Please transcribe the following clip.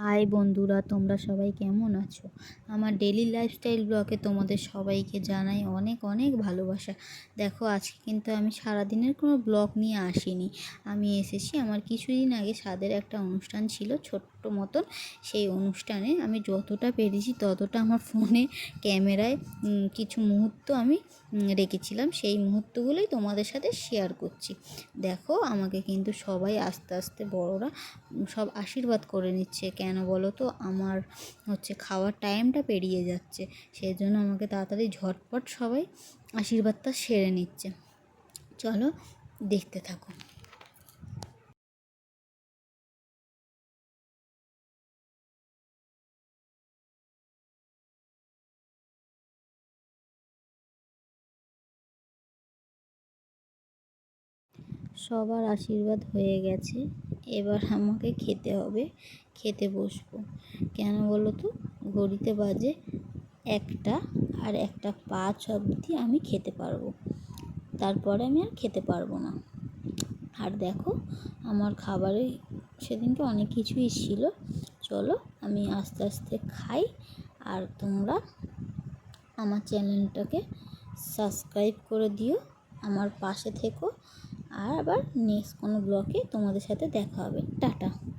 High বন্ধুরা, তোমরা সবাই কেমন আছো? আমার ডেলি লাইফস্টাইল ব্লগে তোমাদের সবাইকে জানাই অনেক অনেক ভালোবাসা। দেখো, আজকে কিন্তু আমি সারাদিনের কোনো ব্লগ নিয়ে আসিনি। আমি এসেছি, আমার কিছুদিন আগে স্বাদের একটা অনুষ্ঠান ছিল, ছোট্ট মতন। সেই অনুষ্ঠানে আমি যতটা পেরেছি ততটা আমার ফোনে, ক্যামেরায় কিছু মুহূর্ত আমি রেখেছিলাম। সেই মুহূর্তগুলোই তোমাদের সাথে শেয়ার করছি। দেখো, আমাকে কিন্তু সবাই আস্তে আস্তে বড়রা সব আশীর্বাদ করে নিচ্ছে। কেন বলো তো? আমার হচ্ছে খাওয়ার টাইমটা পেরিয়ে যাচ্ছে। সেই জন্য আমাকে তাড়াতাড়ি ঝটপট সবাই আশীর্বাদটা সেরে নিচ্ছে। চলো, দেখতে থাকো। সবার আশীর্বাদ হয়ে গেছে। এবার আমাকে খেতে হবে। খেতে বসবো। কেন বলো তো? ঘড়িতে বাজে একটা আর একটা পাঁচ অবধি আমি খেতে পারব। তারপরে আমি আর খেতে পারব না। আর দেখো, আমার খাবারে সেদিনকে অনেক কিছুই ছিল। চলো, আমি আস্তে আস্তে খাই। আর তোমরা আমার চ্যানেলটাকে সাবস্ক্রাইব করে দিও। আমার পাশে থেকো। আর আবার নেক্সট কোনো ব্লগে তোমাদের সাথে দেখা হবে। টাটা।